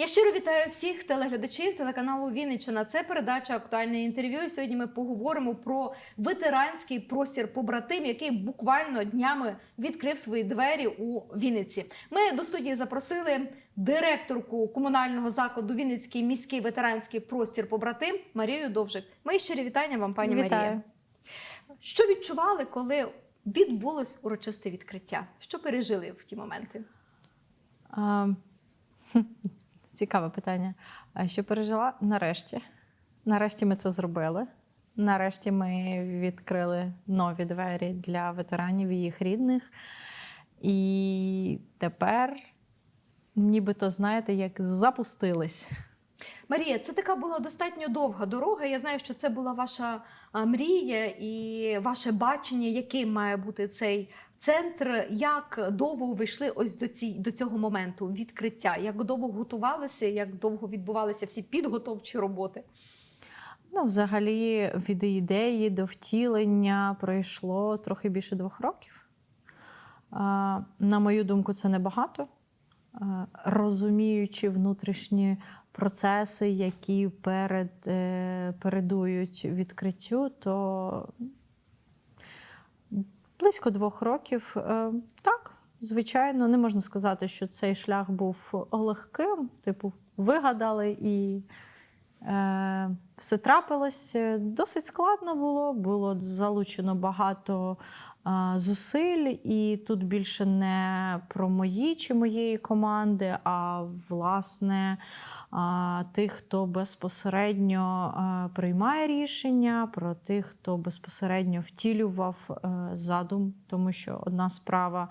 Я щиро вітаю всіх телеглядачів телеканалу Вінниччина. Це передача актуальне інтерв'ю. І сьогодні ми поговоримо про ветеранський простір побратим, який буквально днями відкрив свої двері у Вінниці. Ми до студії запросили директорку комунального закладу Вінницький міський ветеранський простір побратим Марію Довжик. Мої щирі вітання вам, пані Вітаю. Марія. Що відчували, коли відбулось урочисте відкриття? Що пережили в ті моменти? А, цікаве питання. А що пережила? Нарешті. Нарешті ми це зробили. Нарешті ми відкрили нові двері для ветеранів і їх рідних. І тепер, нібито, знаєте, як запустились. Марія, це така була достатньо довга дорога. Я знаю, що це була ваша мрія і ваше бачення, яким має бути цей центр. Як довго ви йшли ось до ці, до цього моменту відкриття? Як довго готувалися, як довго відбувалися всі підготовчі роботи? Ну, взагалі, від ідеї до втілення пройшло трохи більше двох років. На мою думку, це небагато. Розуміючи внутрішні процеси, які перед, е, передують відкриттю, то близько двох років. Е, Так, звичайно, не можна сказати, що цей шлях був легким. Типу, вигадали і все трапилось. Е, Досить складно було, було залучено багато е, зусиль, і тут більше не про мої чи моєї команди, а власне тих, хто безпосередньо е, приймає рішення, про тих, хто безпосередньо втілював е, задум, тому що одна справа.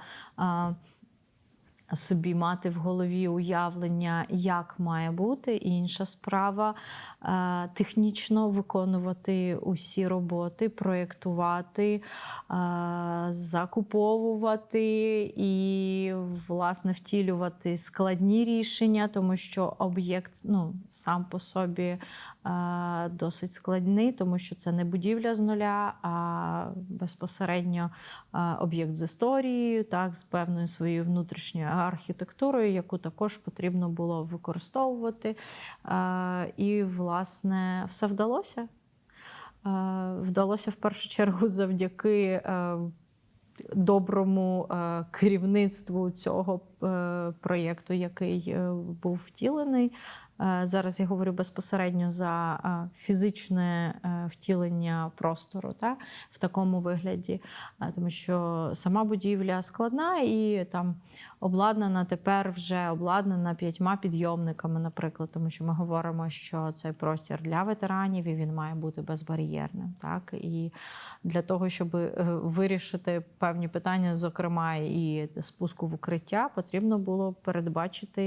Собі мати в голові уявлення, як має бути, і інша справа е, технічно виконувати усі роботи, проєктувати, е, закуповувати і, власне, втілювати складні рішення, тому що об'єкт ну, сам по собі досить складний, тому що це не будівля з нуля, а безпосередньо об'єкт з історією, так, з певною своєю внутрішньою архітектурою, яку також потрібно було використовувати. І, власне, все вдалося. Вдалося в першу чергу завдяки доброму керівництву цього е, проєкту, який е, був втілений. Е, Зараз я говорю безпосередньо за е, фізичне е, втілення простору та, в такому вигляді, тому що сама будівля складна і там обладнана тепер вже обладнана п'ятьма підйомниками, наприклад, тому що ми говоримо, що цей простір для ветеранів і він має бути безбар'єрним. Так? І для того, щоб вирішити певні питання, зокрема і спуску в укриття, потрібно було передбачити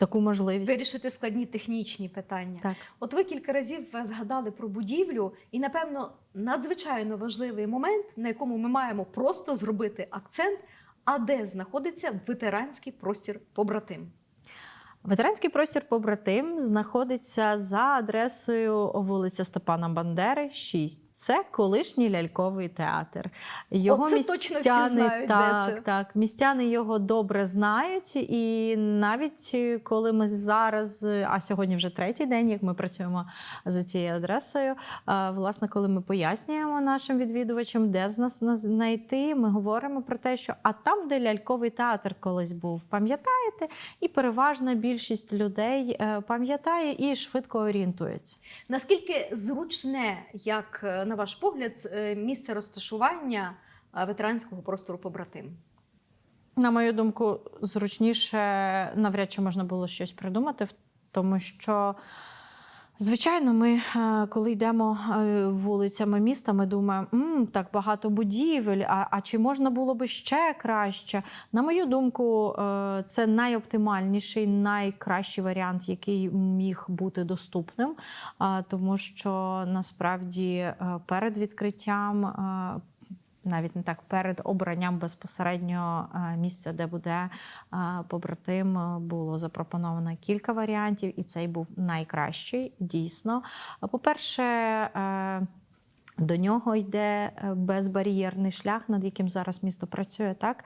таку можливість. Вирішити складні технічні питання. Так. От ви кілька разів е, згадали про будівлю, і напевно надзвичайно важливий момент, на якому ми маємо просто зробити акцент, а де знаходиться ветеранський простір побратим. Ветеранський простір побратим знаходиться за адресою вулиця Степана Бандери, 6. Це колишній ляльковий театр. Його Оце точно всі знають, де це. так, містяни його добре знають. І навіть е, коли ми зараз, е, а сьогодні вже третій день, як ми працюємо за цією адресою. е, Власне, коли ми пояснюємо нашим відвідувачам, де з нас знайти, ми говоримо про те, що а там, де ляльковий театр колись був, пам'ятаєте? І переважна більшість людей е, пам'ятає і швидко орієнтується. Наскільки зручне, як е, на ваш погляд, е, місце розташування ветеранського простору побратим? На мою думку, зручніше навряд чи можна було щось придумати, тому що. Звичайно, ми, е, коли йдемо е, вулицями міста, ми думаємо, М, так багато будівель, а, а чи можна було би ще краще? На мою думку, е, це найоптимальніший, найкращий варіант, який міг бути доступним, тому що насправді перед відкриттям. Навіть не так перед обранням безпосередньо е, місця, де буде е, побратим, е, було запропоновано кілька варіантів, і цей був найкращий, дійсно. По-перше, е, До нього йде е, безбар'єрний шлях, над яким зараз місто працює, так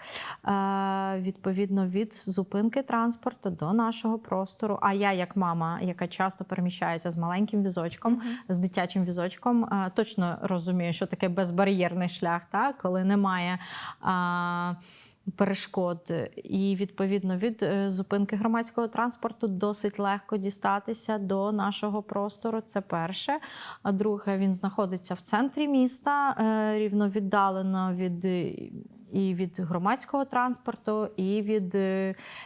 Е, відповідно від зупинки транспорту до нашого простору. А я, як мама, яка часто переміщається з маленьким візочком, з дитячим візочком, е, точно розумію, що таке безбар'єрний шлях, так? коли немає. а, Перешкод і відповідно від е, зупинки громадського транспорту досить легко дістатися до нашого простору. Це перше. А друге, він знаходиться в центрі міста, е, рівно віддалено від. е, І від громадського транспорту, і від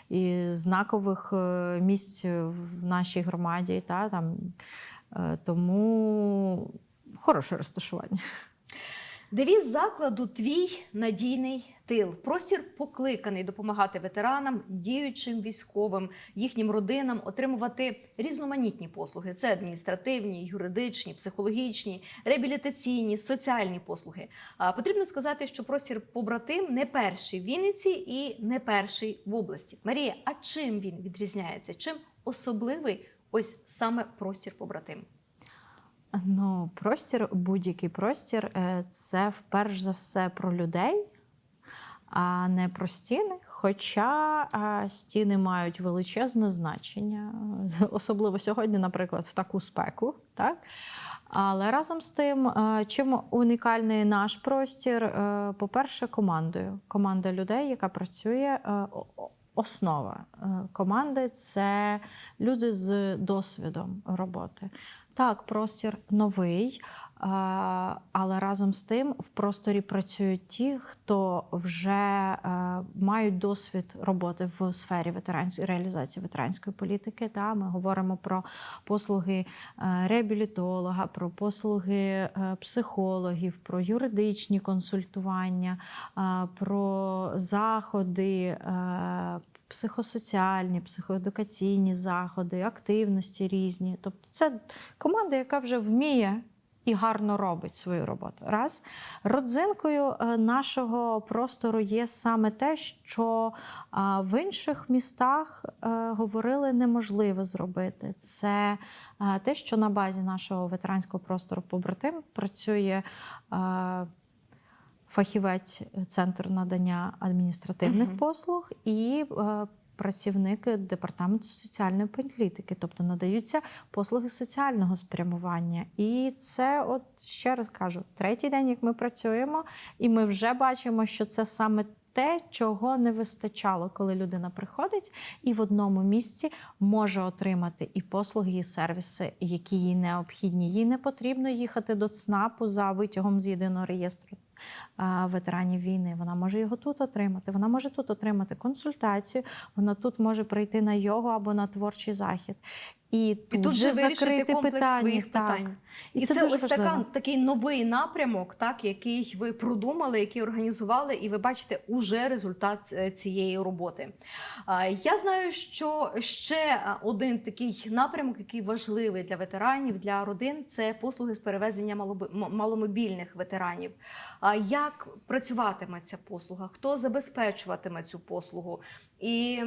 і знакових місць в нашій громаді. Та, там, тому хороше розташування. Девіз закладу твій надійний тил. Простір покликаний допомагати ветеранам, діючим військовим, їхнім родинам отримувати різноманітні послуги. Це адміністративні, юридичні, психологічні, реабілітаційні, соціальні послуги. А потрібно сказати, що простір побратим не перший в Вінниці і не перший в області. Марія, а чим він відрізняється? Чим особливий ось саме простір побратим? Ну, простір, будь-який простір е, це вперш за все про людей, а не про стіни. Хоча стіни мають величезне значення, особливо сьогодні, наприклад, в таку спеку. Так? Але разом з тим, е, чим унікальний наш простір, Е, по-перше, командою. Команда людей, яка працює. Основа команди це люди з досвідом роботи. Так, простір новий, але разом з тим в просторі працюють ті, хто вже е, мають досвід роботи в сфері ветеранської реалізації ветеранської політики. Та ми говоримо про послуги е, реабілітолога, про послуги е, психологів, про юридичні консультування, про заходи. Психосоціальні, психоедукаційні заходи, активності різні. Тобто це команда, яка вже вміє і гарно робить свою роботу. Раз родзинкою е, нашого простору є саме те, що в інших містах е, говорили неможливо зробити. Це е, те, що на базі нашого ветеранського простору побратим працює. е, Фахівець центру надання адміністративних Мгм. послуг і е, працівник департаменту соціальної політики, тобто надаються послуги соціального спрямування. І це, от ще раз кажу, третій день, як ми працюємо, і ми вже бачимо, що це саме те, чого не вистачало, коли людина приходить і в одному місці може отримати і послуги, і сервіси, які їй необхідні. Їй не потрібно їхати до ЦНАПу за витягом з єдиного реєстру ветеранів війни. Вона може його тут отримати. Вона може тут отримати консультацію. Вона тут може прийти на йогу або на творчий захід. І тут, І тут же же закрити комплекс питання. своїх Так. питань. І, І, це, це, ось така, такий новий напрямок, так, який ви продумали, який організували, і ви бачите уже результат е, цієї роботи. Я знаю, що ще один такий напрямок, який важливий для ветеранів, для родин, це послуги з перевезення маломобільних ветеранів. Як працюватиме ця послуга? Хто забезпечуватиме цю послугу? І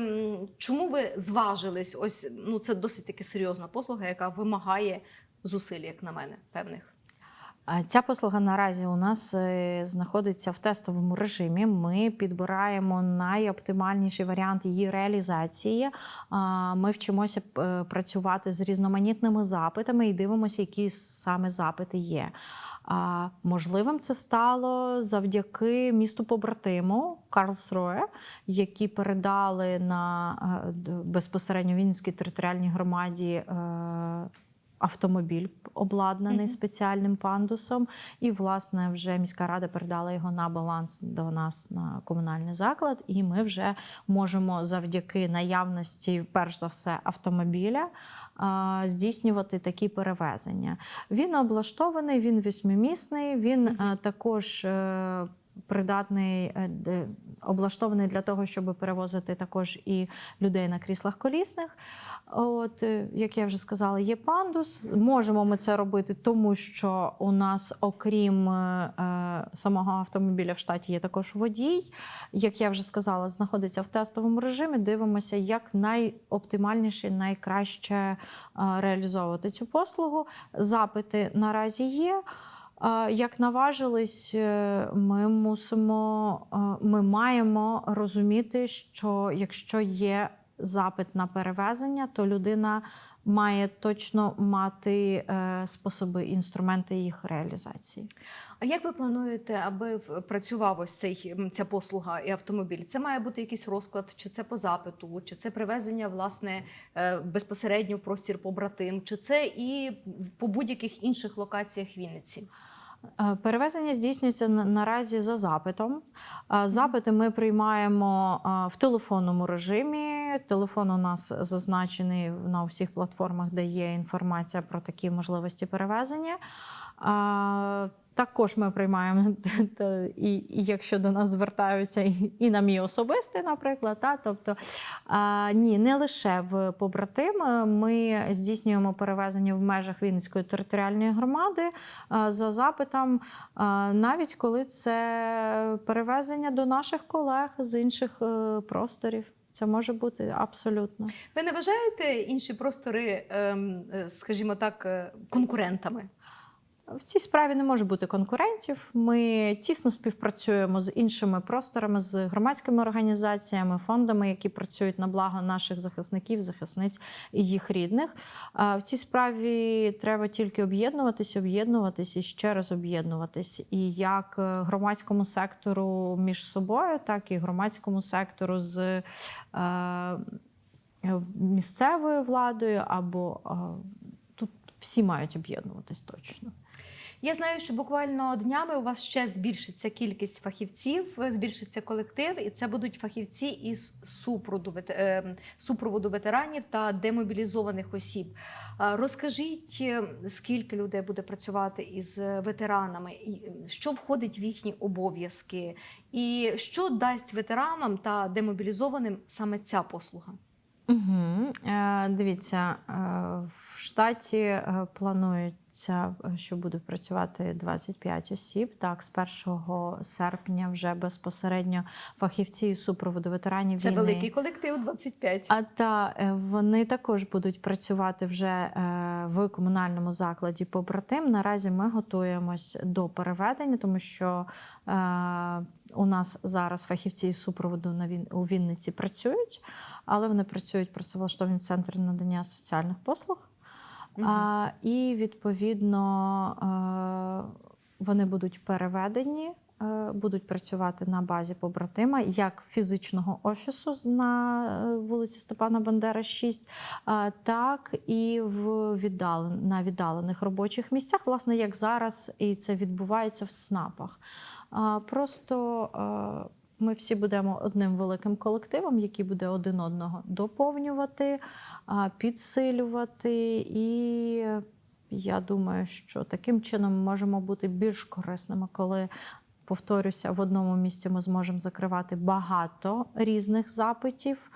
чому ви зважились? Ось ну це досить таки серйозна послуга, яка вимагає зусиль, як на мене, певних. Ця послуга наразі у нас е, знаходиться в тестовому режимі. Ми підбираємо найоптимальніший варіант її реалізації. Ми вчимося е, працювати з різноманітними запитами і дивимося, які саме запити є. А, Можливим це стало завдяки місту побратиму Карлсруе, які передали на е, безпосередньо Вінницькій територіальній громаді. Е, Автомобіль обладнаний Мгм. спеціальним пандусом, і власне вже міська рада передала його на баланс до нас на комунальний заклад. І ми вже можемо завдяки наявності, перш за все, автомобіля здійснювати такі перевезення. Він облаштований, він восьмимісний, він е, також. Придатний е, облаштований для того, щоб перевозити також і людей на кріслах колісних. От, е, як я вже сказала, є пандус. Можемо ми це робити, тому що у нас, окрім е, самого автомобіля в штаті, є також водій. Як я вже сказала, знаходиться в тестовому режимі. Дивимося, як найоптимальніше, найкраще реалізовувати цю послугу. Запити наразі є. Як наважились, е, ми мусимо, е, ми маємо розуміти, що якщо є запит на перевезення, то людина має точно мати е, способи, інструменти їх реалізації. А як ви плануєте, аби працював ось цей ця послуга і автомобіль? Це має бути якийсь розклад, чи це по запиту, чи це привезення власне безпосередньо в простір побратим, чи це і по будь-яких інших локаціях Вінниці? Е, Перевезення здійснюється наразі за запитом. Е, Запити ми приймаємо е, в телефонному режимі. Телефон у нас зазначений на всіх платформах, де є інформація про такі можливості перевезення. Е, Також ми приймаємо і, і якщо до нас звертаються і, і на мій особистий, наприклад, та, тобто а, ні, не лише в побратим. Е, Ми здійснюємо перевезення в межах Вінницької територіальної громади а, за запитом, а, навіть коли це перевезення до наших колег з інших е, просторів. Це може бути абсолютно. Ви не вважаєте інші простори, ем, е, скажімо так, е, конкурентами? В цій справі не може бути конкурентів. Ми тісно співпрацюємо з іншими просторами, з громадськими організаціями, фондами, які працюють на благо наших захисників, захисниць і їх рідних. В цій справі треба тільки об'єднуватись, об'єднуватись і ще раз об'єднуватись. І як е, громадському сектору між собою, так і громадському сектору з е, е, місцевою владою або тут всі мають об'єднуватись точно. Я знаю, що буквально днями у вас ще збільшиться кількість фахівців, збільшиться колектив, і це будуть фахівці із супроводу, е, супроводу ветеранів та демобілізованих осіб. Розкажіть, е, скільки людей буде працювати із ветеранами, е, що входить в їхні обов'язки, і що дасть ветеранам та демобілізованим саме ця послуга? Угу. Е, дивіться, е, штаті е, планується, е, що буде працювати 25 осіб. Так, з 1 серпня вже безпосередньо фахівці із супроводу ветеранів Це війни. великий колектив 25. А та е, вони також будуть працювати вже в комунальному закладі побратим. Наразі ми готуємось до переведення, тому що у нас зараз фахівці із супроводу на Він- у Вінниці працюють, але вони працюють працевлаштовані центри надання соціальних послуг. А, і відповідно е, вони будуть переведені, е, будуть працювати на базі побратима як фізичного офісу на е, вулиці Степана Бандера, 6, е, так і в віддален, на віддалених робочих місцях, власне, як зараз, і це відбувається в СНАПах. Просто ми всі будемо одним великим колективом, який буде один одного доповнювати, підсилювати. І я думаю, що таким чином ми можемо бути більш корисними, коли. Повторюся, в одному місці ми зможемо закривати багато різних запитів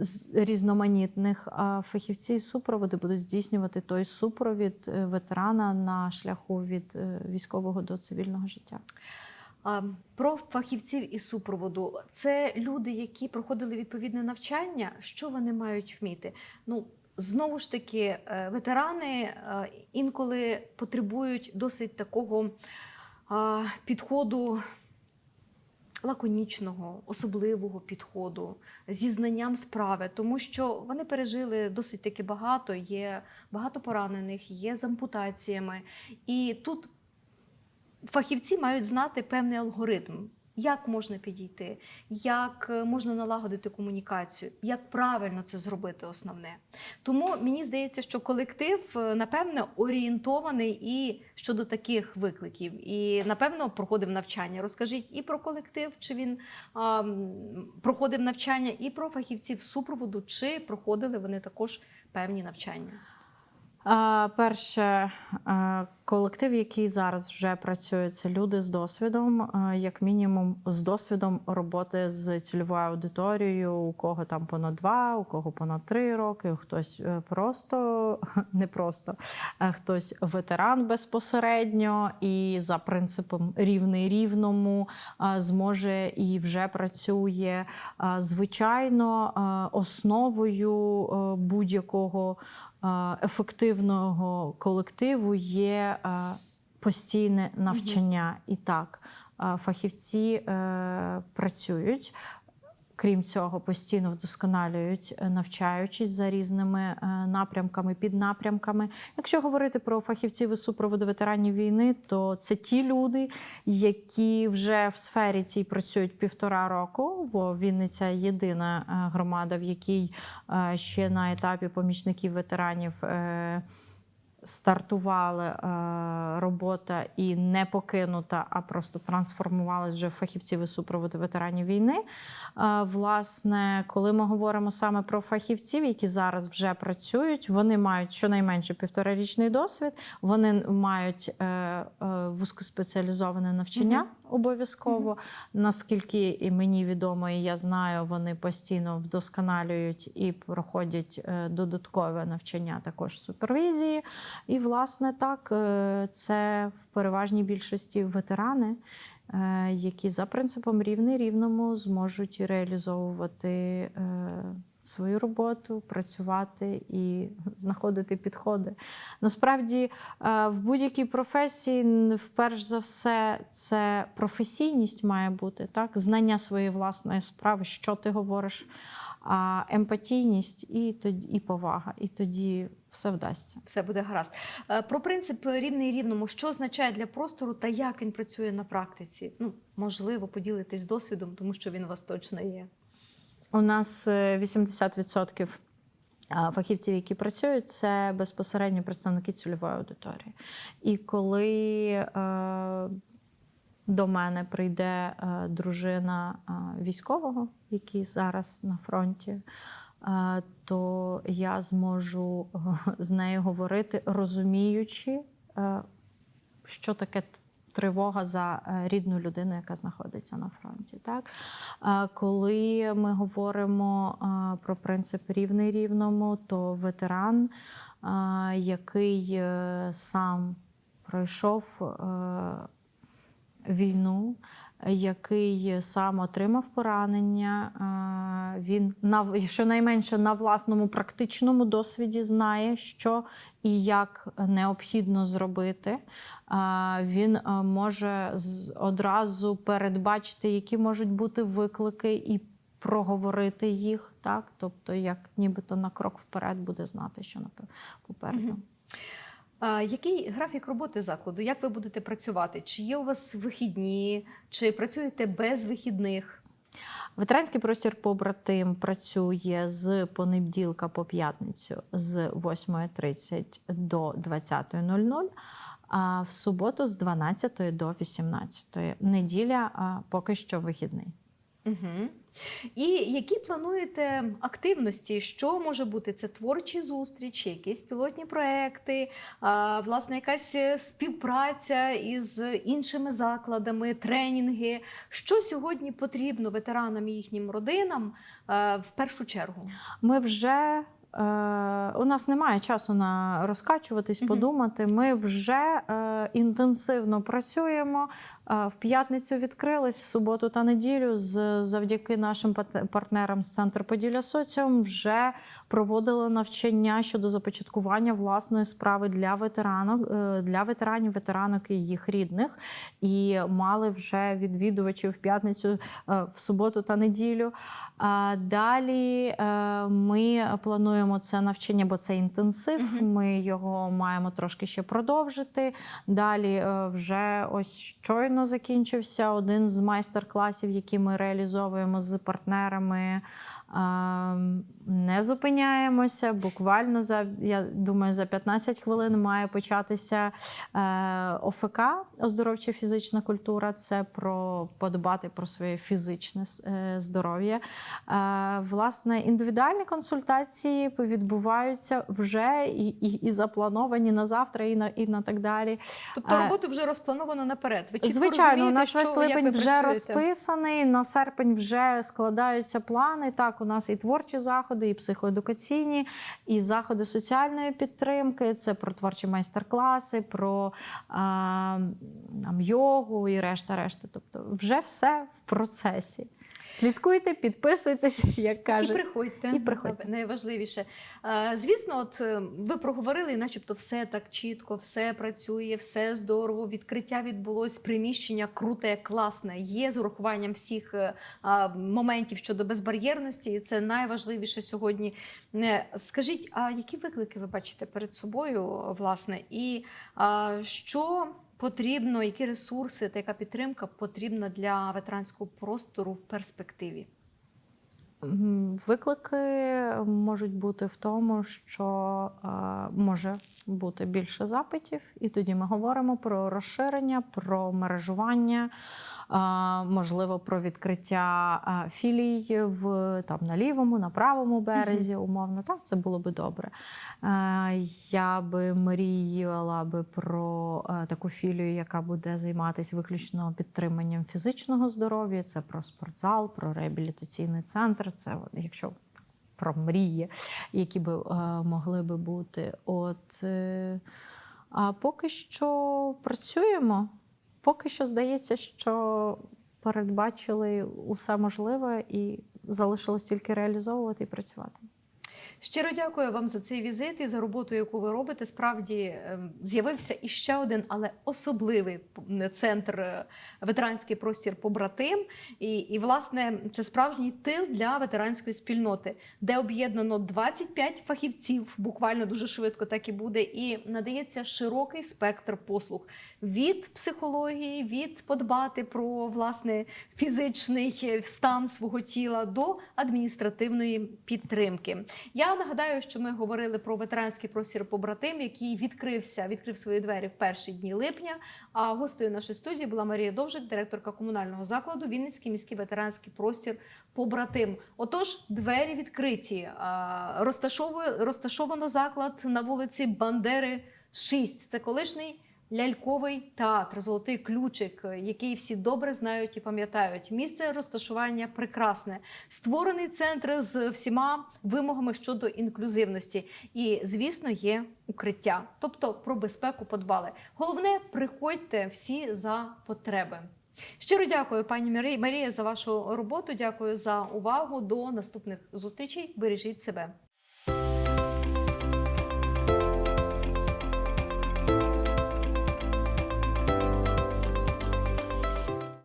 з- різноманітних. Фахівці з супроводу будуть здійснювати той супровід е, ветерана на шляху від е, військового до цивільного життя. Про фахівців із супроводу це люди, які проходили відповідне навчання. Що вони мають вміти? Ну знову ж таки, е, ветерани е, інколи потребують досить такого підходу. Лаконічного, особливого підходу зі знанням справи, тому що вони пережили досить таки багато. Є багато поранених, є з ампутаціями, і тут фахівці мають знати певний алгоритм, як можна підійти, як е, можна налагодити комунікацію, як правильно це зробити основне. Тому мені здається, що колектив, е, напевно, орієнтований і щодо таких викликів, і напевно проходив навчання. Розкажіть і про колектив, чи він а, проходив навчання, і про фахівців супроводу, чи проходили вони також певні навчання. А, Перше, а, колектив, який зараз вже працює, це люди з досвідом, як мінімум, з досвідом роботи з цільовою аудиторією, у кого там понад два, у кого понад три роки, хтось е, просто не просто, а хтось ветеран безпосередньо і за принципом рівний рівному зможе і вже працює. Звичайно, основою е, будь-якого е, ефективного колективу є е, постійне навчання. І так, е, фахівці е, працюють. Крім цього, постійно вдосконалюють, навчаючись за різними напрямками, піднапрямками. Якщо говорити про фахівців із супроводу ветеранів війни, то це ті люди, які вже в сфері цій працюють півтора року, бо Вінниця єдина громада, в якій ще на етапі помічників ветеранів. Стартувала е, робота і не покинута, а просто трансформувалася вже в фахівців із супроводу ветеранів війни. Е, власне, коли ми говоримо саме про фахівців, які зараз вже працюють, вони мають щонайменше півторарічний досвід, вони мають е, вузькоспеціалізоване навчання обов'язково. Наскільки і мені відомо, і я знаю, вони постійно вдосконалюють і проходять е, додаткове навчання також супервізії. І, власне, так, е, це в переважній більшості ветерани, е, які за принципом рівний рівному зможуть реалізовувати е, свою роботу, працювати і знаходити підходи. Насправді, в будь-якій професії, вперш за все, це професійність має бути, так? знання своєї власної справи, що ти говориш, а емпатійність і, тоді, і повага. І тоді все вдасться. Все буде гаразд. Е, Про принцип рівний рівному, що означає для простору та як він працює на практиці? Ну, можливо, поділитись досвідом, тому що він у вас точно є. У нас е, 80% фахівців, які працюють, це безпосередньо представники цільової аудиторії. І коли е, до мене прийде е, дружина е, військового, який зараз на фронті, е, то я зможу з нею говорити, розуміючи, е, що таке тривога за е, рідну людину, яка знаходиться на фронті. Так? Коли ми говоримо про принцип рівний рівному, то ветеран, який е, сам пройшов війну, який сам отримав поранення, він на щонайменше на власному практичному досвіді знає, що і як необхідно зробити. Він може одразу передбачити, які можуть бути виклики, і проговорити їх, так? Тобто, як нібито на крок вперед буде знати, що попереду. Який графік роботи закладу? Як ви будете працювати? Чи є у вас вихідні, чи працюєте без вихідних? Ветеранський простір побратим працює з понеділка по п'ятницю з 8.30 до 20.00, а в суботу з 12 до 18. Неділя поки що вихідний. Угу. І які плануєте активності? Що може бути? Це творчі зустрічі, якісь пілотні проекти, а, власне, якась е, співпраця із іншими закладами, тренінги. Що сьогодні потрібно ветеранам і їхнім родинам е, в першу чергу? Ми вже е, у нас немає часу на розкачуватись, подумати. Ми вже інтенсивно працюємо. В п'ятницю відкрились, в суботу та неділю з завдяки нашим партнерам з центру Поділля Соціум вже проводили навчання щодо започаткування власної справи для ветеранок, е, для ветеранів, ветеранок і їх рідних. І мали вже відвідувачів в п'ятницю, е, в суботу та неділю. Далі е, ми плануємо це навчання, бо це інтенсив. Ми його маємо трошки ще продовжити. Далі вже ось щойно закінчився один з майстер-класів, які ми реалізовуємо з партнерами. Не зупиняємося. Буквально за я думаю, за 15 хвилин має початися е, ОФК оздоровча фізична культура. Це про подбати про своє фізичне е, здоров'я. Е, Власне, індивідуальні консультації відбуваються вже і, і, і заплановані на завтра, і на і на так далі. Тобто роботу вже розплановано наперед. Ви Звичайно, у нас весь липень вже працюєте? розписаний. На серпень вже складаються плани. Так, у нас і творчі заходи, і психоедукаційні, і заходи соціальної підтримки. Це про творчі майстер-класи, про а, йогу і решта, решта. Тобто, вже все в процесі. Слідкуйте, підписуйтесь, як І приходьте. І приходьте. Найважливіше. Звісно, от е, ви проговорили, і начебто все так чітко, все працює, все здорово. Відкриття відбулось, приміщення круте, класне. Є з урахуванням всіх е, моментів щодо безбар'єрності, і це найважливіше сьогодні. Е, Скажіть, а які виклики ви бачите перед собою, власне, і що потрібно, які ресурси та яка підтримка потрібна для ветеранського простору в перспективі? Виклики можуть бути в тому, що е, може бути більше запитів, і тоді ми говоримо про розширення, про мережування, можливо, про відкриття філій в там на лівому, на правому березі, умовно. Так, це було би добре. Я би мріяла би про е, таку філію, яка буде займатися виключно підтриманням фізичного здоров'я. Це про спортзал, про реабілітаційний центр. Це якщо про мрії, які би е, могли би бути. От е, а поки що працюємо. Поки що здається, що передбачили усе можливе і залишилось тільки реалізовувати і працювати. Щиро дякую вам за цей візит і за роботу, яку ви робите. Справді ем, з'явився іще один, але особливий центр е, ветеранський простір побратим. І, і власне це справжній тил для ветеранської спільноти, де об'єднано 25 фахівців, буквально дуже швидко так і буде, і надається широкий спектр послуг від психології, від подбати про власне фізичний е, стан свого тіла до адміністративної підтримки. Я нагадаю, що ми говорили про ветеранський простір побратим, який відкрився, відкрив свої двері в перші дні липня. А гостею нашої студії була Марія Довжик, директорка комунального закладу Вінницький міський ветеранський простір побратим. Отож, двері відкриті. Розташовано заклад на вулиці Бандери 6. Це колишній ляльковий театр, золотий ключик, який всі добре знають і пам'ятають. Місце розташування прекрасне. Створений центр з всіма вимогами щодо інклюзивності. І, звісно, є укриття. Тобто про безпеку подбали. Головне, приходьте всі за потреби. Щиро дякую, пані Марі- Марія, за вашу роботу. Дякую за увагу. До наступних зустрічей. Бережіть себе.